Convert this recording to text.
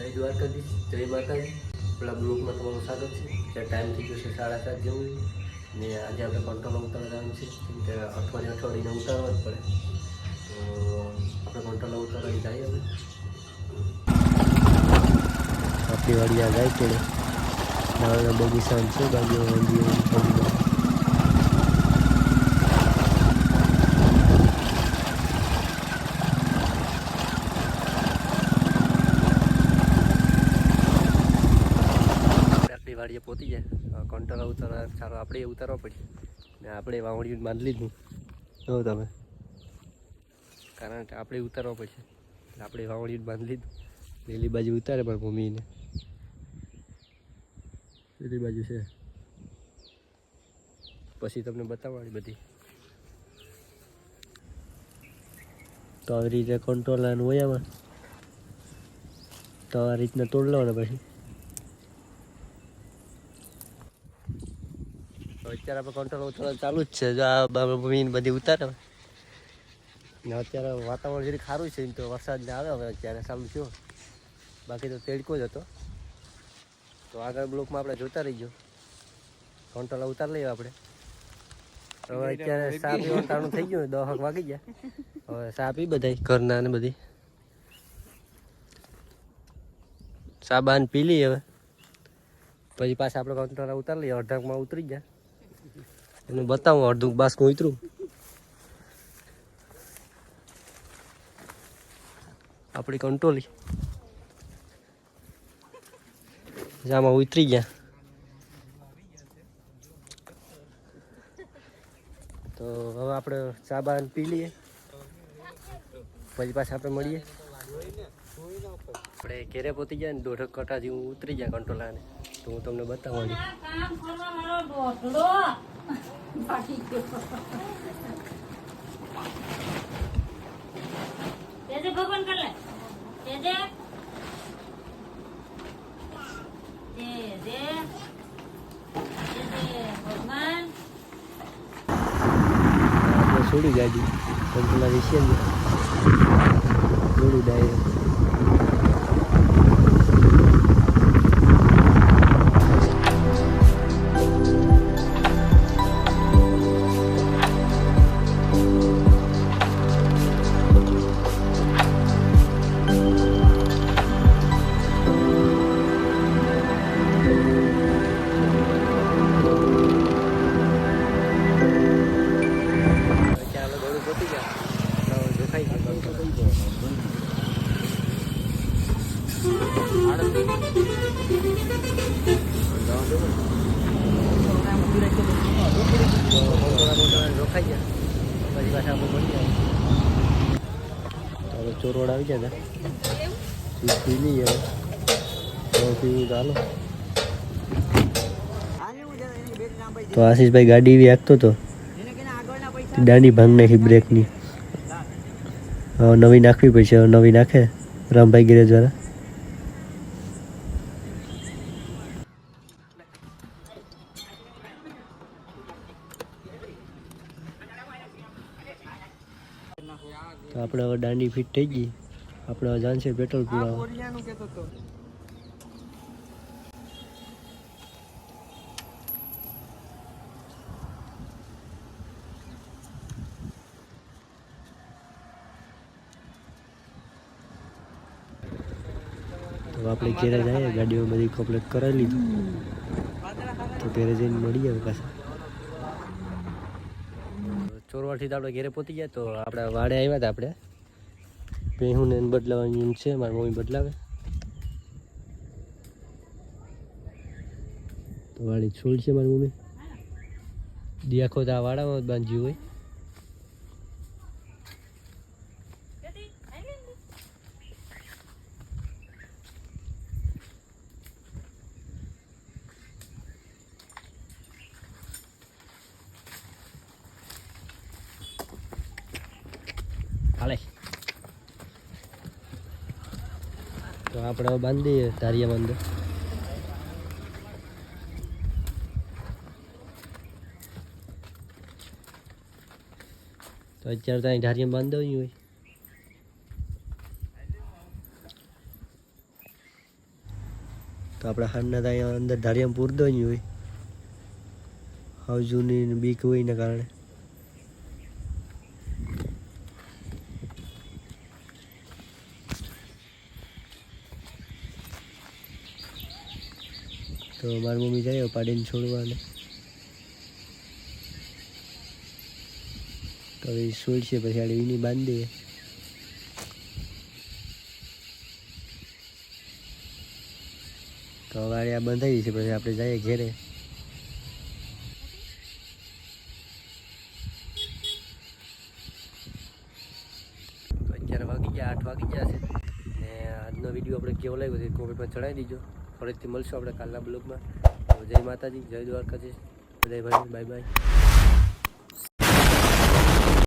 જય દ્વારકાધીશ, જય માતાજી. આપણા બ્લોકમાં તમારું સ્વાગત છે. અત્યારે ટાઈમ થઈ ગયો છે સાડા સાત જેવું. ને આજે આપણે કંટ્રોલ ઉતારવાનું છે. કેમ કે અઠવાડિયે અઠવાડિયે ઉતારવા જ પડે. તો આપણે કંટ્રોલમાં ઉતારવાની જઈએ હવે. આપણી આ જાય પડે બગીચા છે બાજુ આપણી વાડીએ પહોંચી જાય. કંટ્રોલ ઉતારવા સારો આપણે ઉતારવા પડશે ને આપણે વાવડી બાંધી લીધું. જો તમે. કારણ કે આપણે ઉતારવા પડશે. આપણે વાવડી બાંધલી લીધું. લીલી બાજુ ઉતારે પણ મમ્મીને લીલી બાજુ છે. પછી તમને બતાવવાની બધી. તો આવી રીતે કંટ્રોલ લાઈન હોય આમાં. તો આ રીતના તોડ લેવાના પછી તો અત્યારે આપણે કંટ્રોલ ઉતરવાનું ચાલુ જ છે. જો આ મમ્મી બધી ઉતારે ને અત્યારે વાતાવરણ જરી સારું છે તો વરસાદ ને આવે હવે અત્યારે ચાલુ થયો. બાકી તો તેડકો જ હતો. તો આગળ બ્લોકમાં આપણે જોતા રહીજો. કંટ્રોલ ઉતાર લઈએ આપણે. હવે અત્યારે સાપ વાતાવરણ થઈ ગયું દસ વાગ વાગી ગયા. હવે સાપ પી બધા ઘરના ને બધી. સાબાન પી લઈએ હવે. પછી પાછા આપણે કંટ્રોલ ઉતાર લઈએ અડધાકમાં ઉતરી ગયા. એને બતાવું, અડધું બાસકું ઉતરું. આપણી કંટ્રોલી જામાં ઉતરી ગયા. તો હવે આપણે ચા બાન પી લઈએ. પછી પાછા આપણે મળીએ. આપણે ઘેરે પહોંચી ગયા ને દોઢ કટા જેવું ઉતરી ગયા કંટ્રોલાને તો હું તમને બતાવવાની ફાટી ગયો ભગવાન કર લે. તેજે તેજે ભગવાન. છોડી ગાડી કંટ્રોલા વિશે છોડી ડાયરેક્ટ જાય હવે ચોરોડ આવી ગયા હતા. પી લઈએ તો તો આશીષભાઈ ગાડી એવી હાંકતો હતો દાંડી ભાંગ નાખી બ્રેકની હવે નવી નાખવી પડશે, હવે નવી નાખે. રામભાઈ ગેરેજ વાળા. તો આપણે હવે દાંડી ફિટ થઈ ગઈ. આપણે જાણશે પેટ્રોલ પુરાવા તો. આપણે ઘેરે જઈએ ગાડીઓ બધી કમ્પ્લીટ કરાવી લીધું. તો ઘેરે જઈને મળીએ પાછા. ચોરવાડથી તો આપણે ઘેરે પહોંચી ગયા તો આપણે વાડે આવ્યા હતા આપણે. ભેહું ને બદલાવાની છે, મારી મમ્મી બદલાવે. તો વાડી છોડ છે મારી મમ્મી. દિયાખો તો આ વાડામાં જ બાંધ્યું હોય. હાલે. તો આપણે બાંધીએ બાંધી બંધ. તો અત્યારે ત્યાં ધારિયામાં બાંધી હોય તો આપણે હારના ત્યાં અંદર ધારિયામાં પૂરતો નહીં હોય. હાવ જૂની બીક હોય ને કારણે. તો મારી મમ્મી જાય પાડીને છોડવાને. તો હવે છોડશે, પછી આડે વીની બાંધી દઈએ. તો વાળી આ બંધાઈ છે, પછી આપણે જઈએ ઘેરે. અત્યારે વાગી ગયા, આઠ વાગી ગયા છે. ને આજનો વીડિયો આપણે કેવો લાગ્યો છે કોમેન્ટમાં ચડાવી દીજો. ફરીથી મળશું આપણે કાલના બ્લોગમાં. જય માતાજી જય દ્વારકાજી જય ભાઈ બાય બાય.